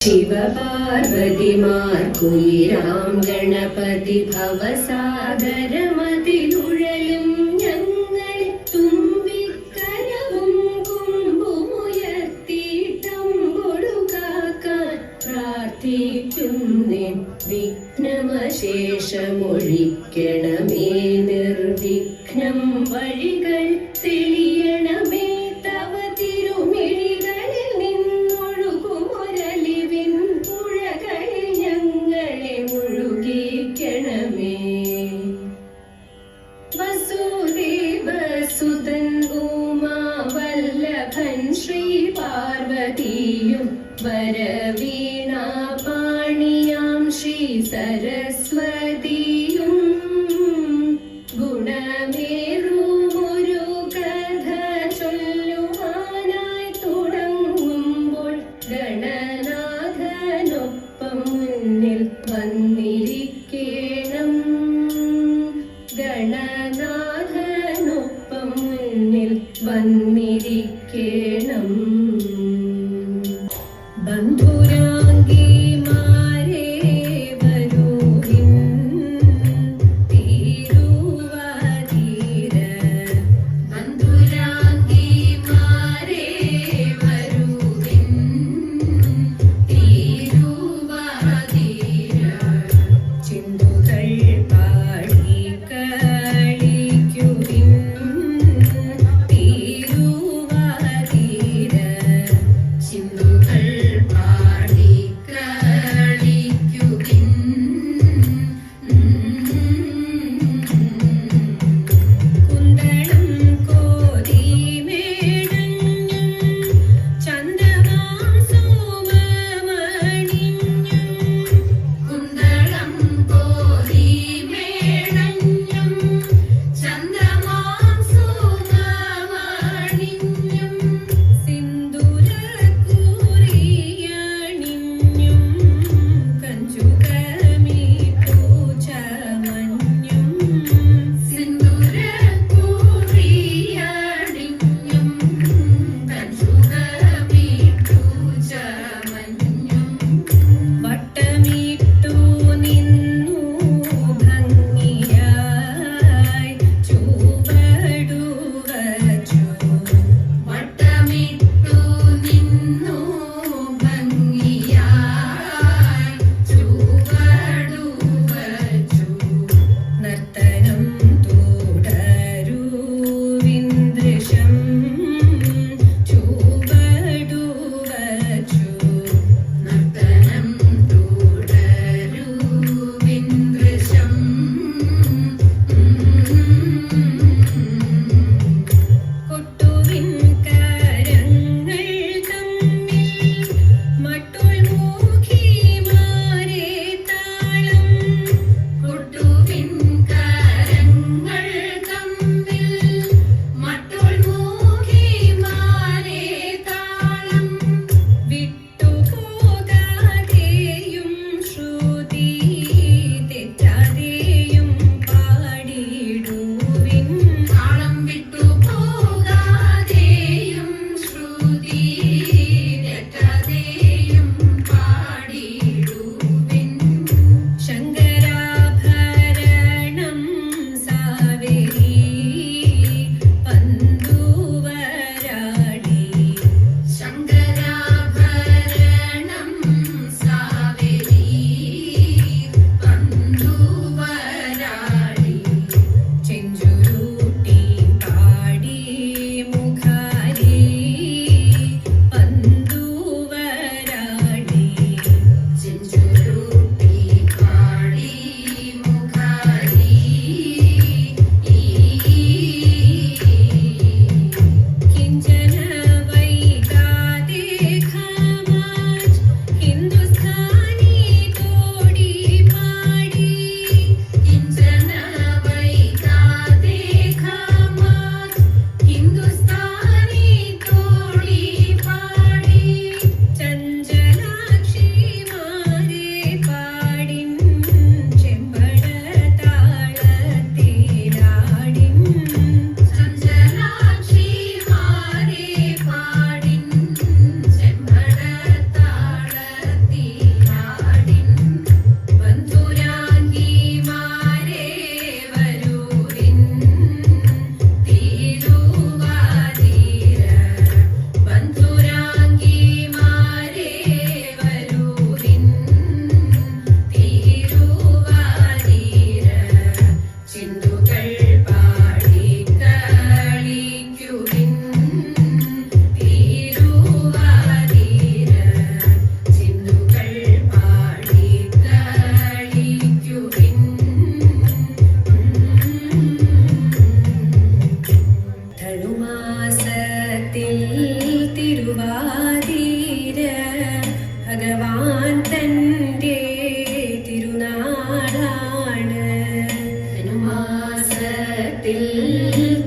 ശിവപാർവതിമാർക്കുയിരാം ഗണപതി ഭവസാഗരമതിലുഴലും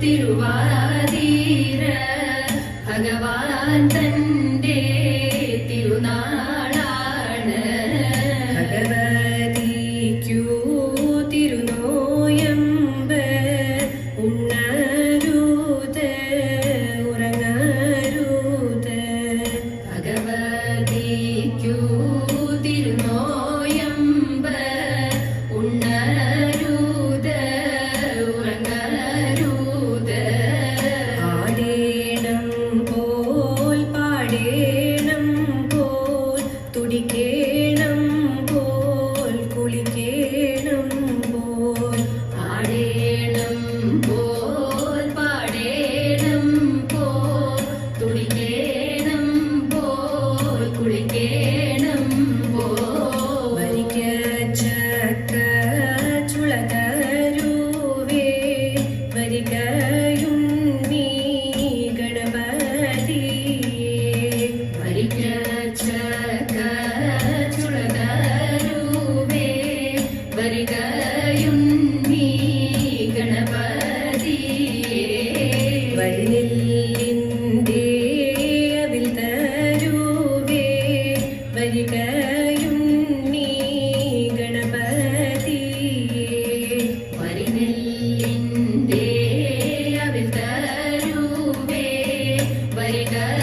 തിരുവാതിര ഭഗവാൻ തന്റെ परिकर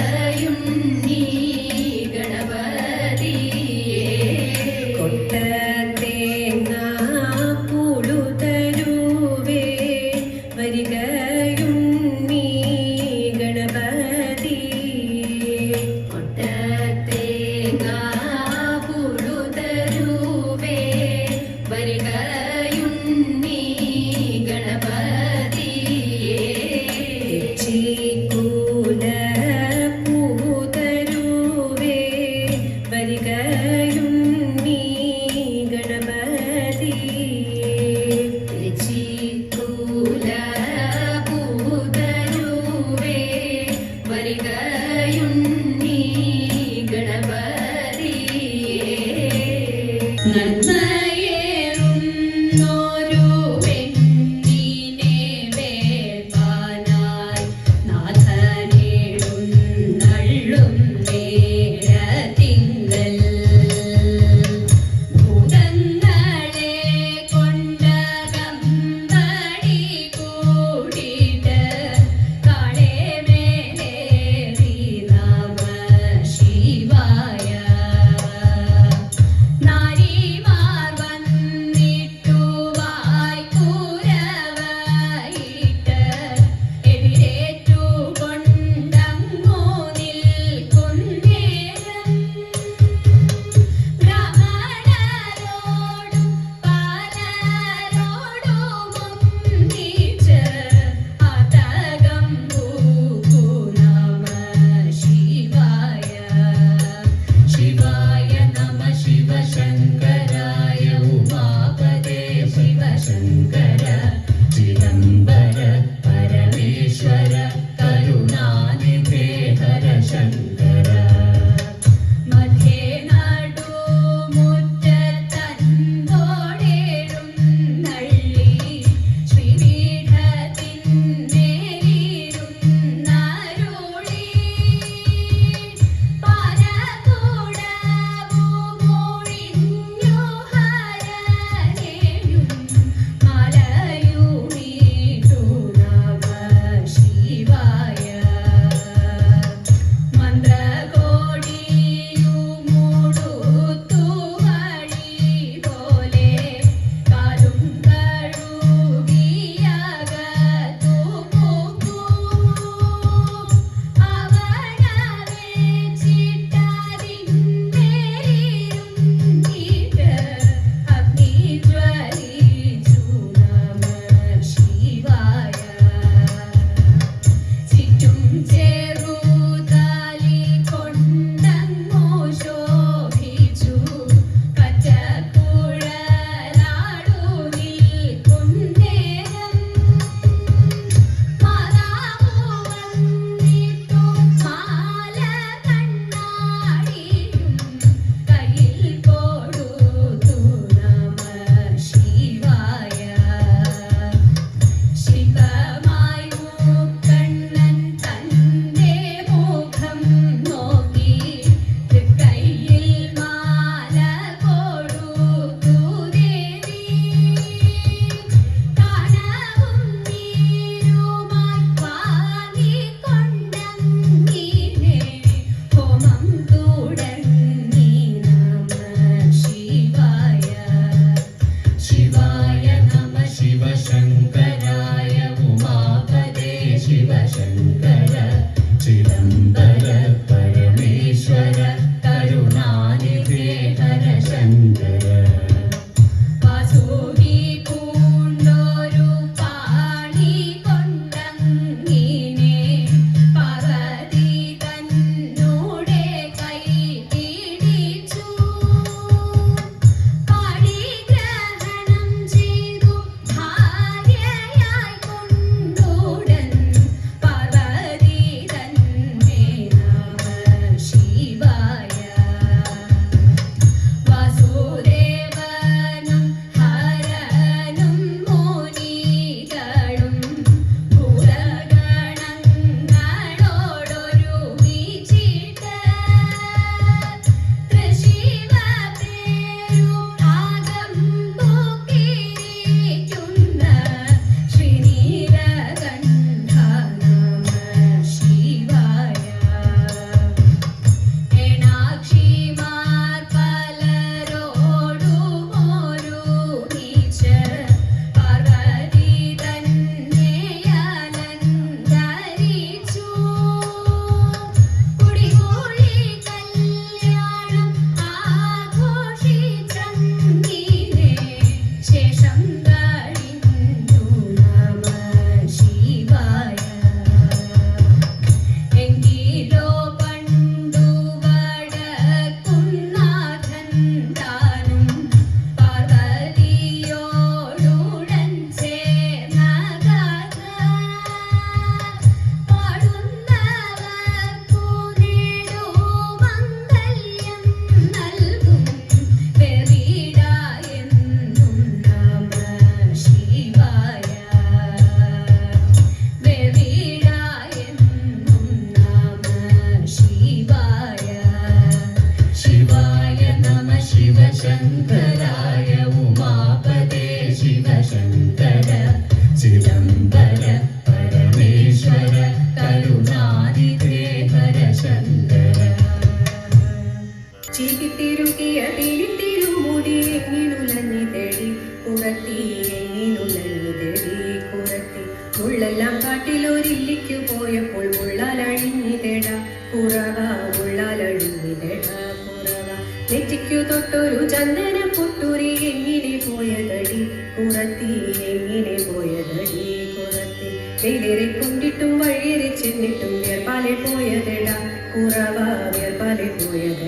ചന്ദന പുത്തൂരി എങ്ങനെ പോയതടി? കുറത്തി എങ്ങനെ പോയതടി? കുറത്തി വെയിലേറെ കൊണ്ടിട്ടും വഴിയേറെ ചെന്നിട്ടും വേർപാലെ പോയതെടാ. കുറവ വേർപാലെ പോയതെട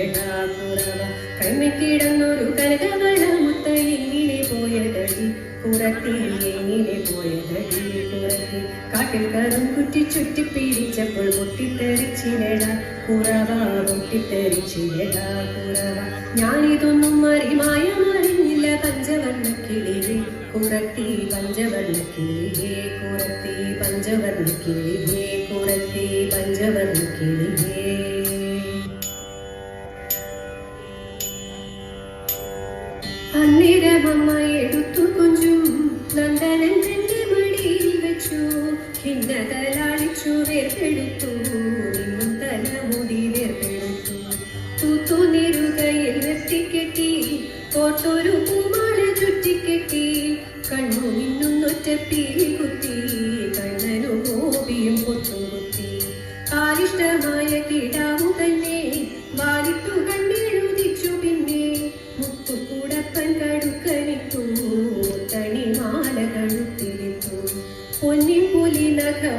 കുറത്തി എങ്ങിനെ പോയതടി കുറത്തി കാട്ടിൽ കറും കുറ്റി ചുറ്റി പിടിച്ചപ്പോൾ പൊട്ടിത്തെറിച്ചിരട കുറവ പൊട്ടിത്തെറിച്ചിരട കുറവ. ഞാനിതൊന്നും അറിമായ അറിഞ്ഞില്ല പഞ്ചവർണ കിളിവേ കുറത്തി പഞ്ചവർണ കിളിവേ കുറത്തി പഞ്ചവർണ കിളിവേ കുറത്തി പഞ്ചവർണ കിളിവേ ഖിന്നതലാളിച്ചു വേർപെടുത്തു. നിന്നും തലമുടി വേർപെടുത്തു. തൂത്തു നെരുകയിൽ വെട്ടിക്കെട്ടി കോട്ടൊരു പൂമാല ചുറ്റിക്കെട്ടി കണ്ണു മിന്നുന്നൊറ്റ പീലി കുത്തി.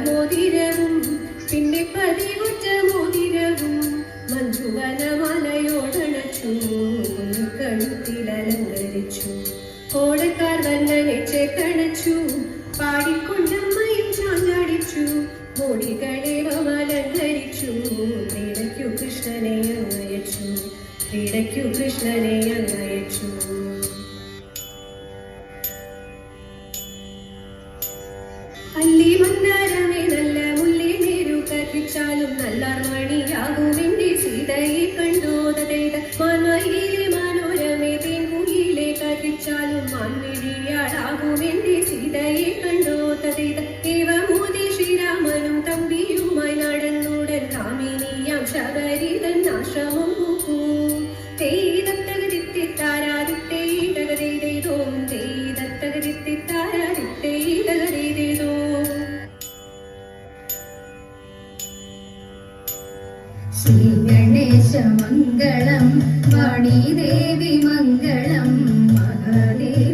നഖമോതിരവും പിന്നെ പതിവുറ്റ മോതിരവും മഞ്ജുവനമാലയോടണച്ചു. കഴുത്തിൽ അലങ്കരിച്ചു കോടക്കാർ വന്നനെ ചേർത്തണച്ചു പാടിക്കൊണ്ടമ്മയും ചാഞ്ചാടിച്ചു മോടികളെ അലങ്കരിച്ചു. ക്രീഡയ്ക്കു കൃഷ്ണനെ അങ്ങയച്ചു ക്രീഡയ്ക്കു കൃഷ്ണനെ അങ്ങയച്ചു നേരു നല്ല നല്ലാർ മണിയാകുമെന്റെ സീതയെ കണ്ടോതൈത മാൻമയിലെ ശ്രീ ഗണേശ മംഗളം വാണി ദേവി മംഗളം മഹാദേവി